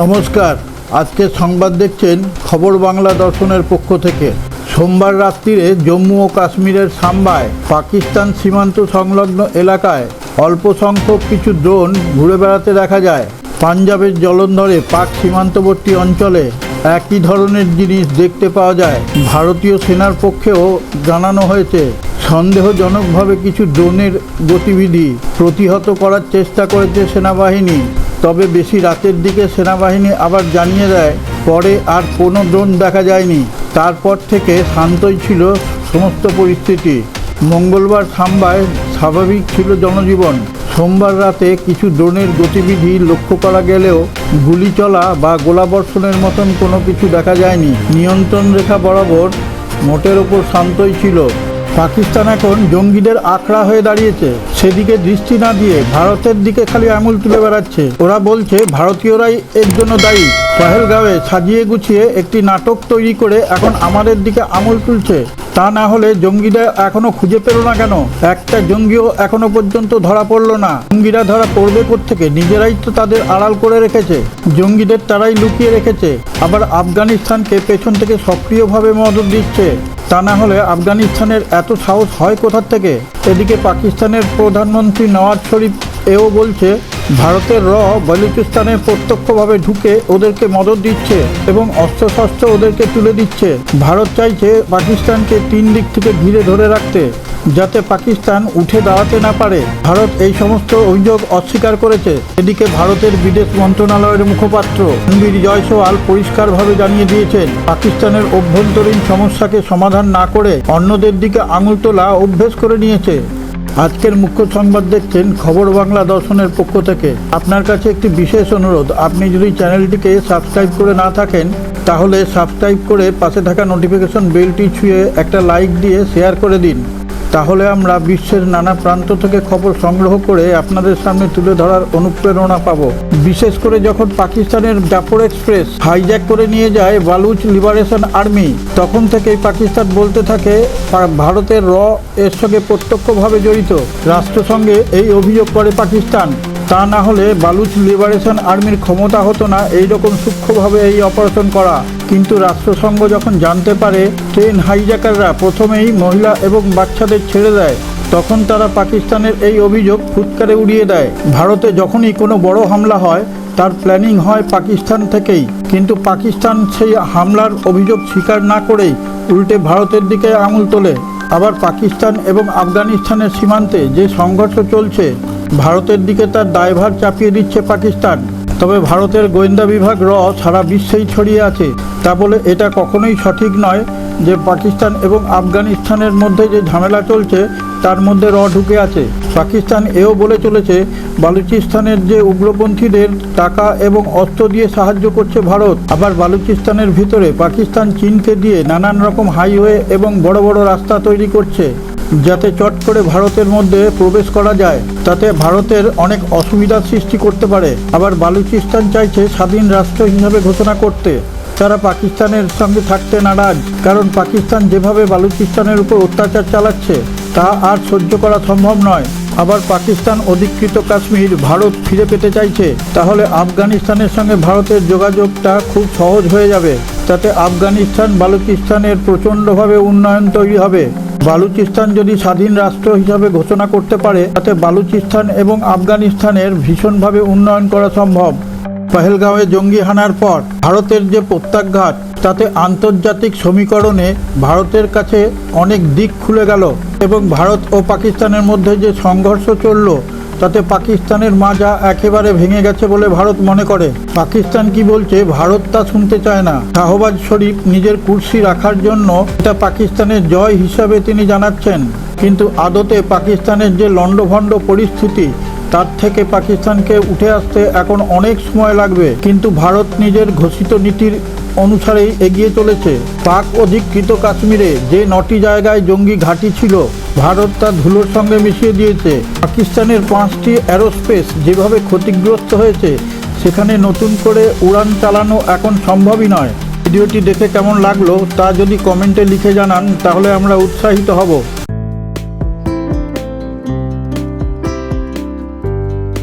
নমস্কার। আজকে সংবাদ দেখছেন খবর বাংলা দর্শনের পক্ষ থেকে। সোমবার রাত্রিরে জম্মু ও কাশ্মীরের সাম্বায় পাকিস্তান সীমান্ত সংলগ্ন এলাকায় অল্প সংখ্যক কিছু ড্রোন ঘুরে বেড়াতে দেখা যায়। পাঞ্জাবের জলন্ধরে পাক সীমান্তবর্তী অঞ্চলে একই ধরনের জিনিস দেখতে পাওয়া যায়। ভারতীয় সেনার পক্ষেও জানানো হয়েছে, সন্দেহজনকভাবে কিছু ড্রোনের গতিবিধি প্রতিহত করার চেষ্টা করেছে সেনাবাহিনী। তবে বেশি রাতের দিকে সেনাবাহিনী আবার জানিয়ে দেয়, পরে আর কোনো ড্রোন দেখা যায়নি। তারপর থেকে শান্তই ছিল সমস্ত পরিস্থিতি। মঙ্গলবার সাম্বায় স্বাভাবিক ছিল জনজীবন। সোমবার রাতে কিছু ড্রোনের গতিবিধি লক্ষ্য করা গেলেও গুলি চলা বা গোলাবর্ষণের মতন কোনো কিছু দেখা যায়নি। নিয়ন্ত্রণ রেখা বরাবর মোটের ওপর শান্তই ছিল। পাকিস্তান এখন জঙ্গিদের আখড়া হয়ে দাঁড়িয়েছে। সেদিকে দৃষ্টি না দিয়ে ভারতের দিকে খালি আঙুল তুলে বেড়াচ্ছে। ওরা বলছে, ভারতীয়রাই এর জন্য দায়ী। পহেলগাঁওয়ে সাজিয়ে গুছিয়ে একটি নাটক তৈরি করে এখন আমাদের দিকে আঙুল তুলছে। তা না হলে জঙ্গিরা এখনও খুঁজে পেল না কেন? একটা জঙ্গিও এখনও পর্যন্ত ধরা পড়ল না। জঙ্গিরা ধরা পড়বে থেকে নিজেরাই তো তাদের আড়াল করে রেখেছে। জঙ্গিদের তারাই লুকিয়ে রেখেছে। আবার আফগানিস্তানকে পেছন থেকে সক্রিয়ভাবে মদত দিচ্ছে। তা না হলে আফগানিস্তানের এত সাহস হয় কোথার থেকে? এদিকে পাকিস্তানের প্রধানমন্ত্রী নওয়াজ শরীফ এও বলছে ভারতের র বলুচিস্তানে প্রত্যক্ষভাবে ঢুকে ওদেরকে মদত দিচ্ছে এবং অস্ত্রশস্ত্র ওদেরকে তুলে দিচ্ছে। ভারত চাইছে পাকিস্তানকে তিন দিক থেকে ঘিরে ধরে রাখতে, যাতে পাকিস্তান উঠে দাঁড়াতে না পারে। ভারত এই সমস্ত অভিযোগ অস্বীকার করেছে। এদিকে ভারতের বিদেশ মন্ত্রণালয়ের মুখপাত্র রণবীর জয়সওয়াল পরিষ্কারভাবে জানিয়ে দিয়েছেন, পাকিস্তানের অভ্যন্তরীণ সমস্যাকে সমাধান না করে অন্যদের দিকে আঙুল তোলা অভ্যেস করে নিয়েছে। আজকের মুখ্য সংবাদ দেখছেন খবর বাংলা দর্শনের পক্ষ থেকে। আপনার কাছে একটি বিশেষ অনুরোধ, আপনি যদি চ্যানেলটিকে সাবস্ক্রাইব করে না থাকেন, তাহলে সাবস্ক্রাইব করে পাশে থাকা নোটিফিকেশন বেলটি ছুঁয়ে একটা লাইক দিয়ে শেয়ার করে দিন। তাহলে আমরা বিশ্বের নানা প্রান্ত থেকে খবর সংগ্রহ করে আপনাদের সামনে তুলে ধরার অনুপ্রেরণা পাব। বিশেষ করে যখন পাকিস্তানের জাফর এক্সপ্রেস হাইজ্যাক করে নিয়ে যায় বালুচ লিবারেশন আর্মি, তখন থেকেই পাকিস্তান বলতে থাকে ভারতের র এর সঙ্গে প্রত্যক্ষভাবে জড়িত। রাষ্ট্রসংঘে এই অভিযোগ করে পাকিস্তান। তা না হলে বালুচ লিবারেশন আর্মির ক্ষমতা হতো না এই রকম সূক্ষ্মভাবে এই অপারেশন করা। কিন্তু রাষ্ট্রসংঘ যখন জানতে পারে ট্রেন হাইজ্যাকাররা প্রথমেই মহিলা এবং বাচ্চাদের ছেড়ে দেয়, তখন তারা পাকিস্তানের এই অভিযোগ ফুৎকারে উড়িয়ে দেয়। ভারতে যখনই কোনো বড় হামলা হয়, তার প্ল্যানিং হয় পাকিস্তান থেকেই। কিন্তু পাকিস্তান সেই হামলার অভিযোগ স্বীকার না করেই উল্টে ভারতের দিকে আঙুল তোলে। আবার পাকিস্তান এবং আফগানিস্তানের সীমান্তে যে সংঘর্ষ চলছে, ভারতের দিকে তার দায়ভার চাপিয়ে দিচ্ছে পাকিস্তান। তবে ভারতের গোয়েন্দা বিভাগ র সারা বিশ্বেই ছড়িয়ে আছে। তা বলে এটা কখনোই সঠিক নয় যে পাকিস্তান এবং আফগানিস্তানের মধ্যে যে ঝামেলা চলছে, তার মধ্যে র ঢুকে আছে। পাকিস্তান এও বলে চলেছে, বালুচিস্তানের যে উগ্রপন্থীদের টাকা এবং অস্ত্র দিয়ে সাহায্য করছে ভারত, আবার বালুচিস্তানের ভিতরে পাকিস্তান চীনকে দিয়ে নানান রকম হাইওয়ে এবং বড় বড় রাস্তা তৈরি করছে। যাতে চট করে ভারতের মধ্যে প্রবেশ করা যায়, তাতে ভারতের অনেক অসুবিধার সৃষ্টি করতে পারে। আবার বালুচিস্তান চাইছে স্বাধীন রাষ্ট্র হিসাবে ঘোষণা করতে। তারা পাকিস্তানের সঙ্গে থাকতে নারাজ, কারণ পাকিস্তান যেভাবে বালুচিস্তানের উপর অত্যাচার চালাচ্ছে, তা আর সহ্য করা সম্ভব নয়। আবার পাকিস্তান অধিকৃত কাশ্মীর ভারত ফিরে পেতে চাইছে, তাহলে আফগানিস্তানের সঙ্গে ভারতের যোগাযোগটা খুব সহজ হয়ে যাবে। তাতে আফগানিস্তান বালুচিস্তানের প্রচণ্ডভাবে উন্নয়ন তৈরি হবে। বালুচিস্তান যদি স্বাধীন রাষ্ট্র হিসাবে ঘোষণা করতে পারে, তাতে বালুচিস্তান এবং আফগানিস্তানের ভীষণভাবে উন্নয়ন করা সম্ভব। পহেলগাঁওয়ে জঙ্গি হানার পর ভারতের যে প্রত্যাঘাত, তাতে আন্তর্জাতিক সমীকরণে ভারতের কাছে অনেক দিক খুলে গেল এবং ভারত ও পাকিস্তানের মধ্যে যে সংঘর্ষ চলল তাতে পাকিস্তানের মাজা একেবারে ভেঙে গেছে বলে ভারত মনে করে। পাকিস্তান কি বলছে, ভারত তা শুনতে চায় না। শাহবাজ শরীফ নিজের কুর্সি রাখার জন্য এটা পাকিস্তানের জয় হিসাবে তিনি জানাচ্ছেন। কিন্তু আদতে পাকিস্তানের যে লণ্ডভণ্ড পরিস্থিতি, তার থেকে পাকিস্তানকে উঠে আসতে এখন অনেক সময় লাগবে। কিন্তু ভারত নিজের ঘোষিত নীতির অনুসারেই এগিয়ে চলেছে। পাক অধিকৃত কাশ্মীরে যে নটি জায়গায় জঙ্গি ঘাঁটি ছিল ভারত তা ধুলোর সঙ্গে মিশিয়ে দিয়েছে। পাকিস্তানের পাঁচটি অ্যারোস্পেস যেভাবে ক্ষতিগ্রস্ত হয়েছে, সেখানে নতুন করে উড়ান চালানো এখন সম্ভবই নয়। ভিডিওটি দেখে কেমন লাগল তা যদি কমেন্টে লিখে জানান, তাহলে আমরা উৎসাহিত হব।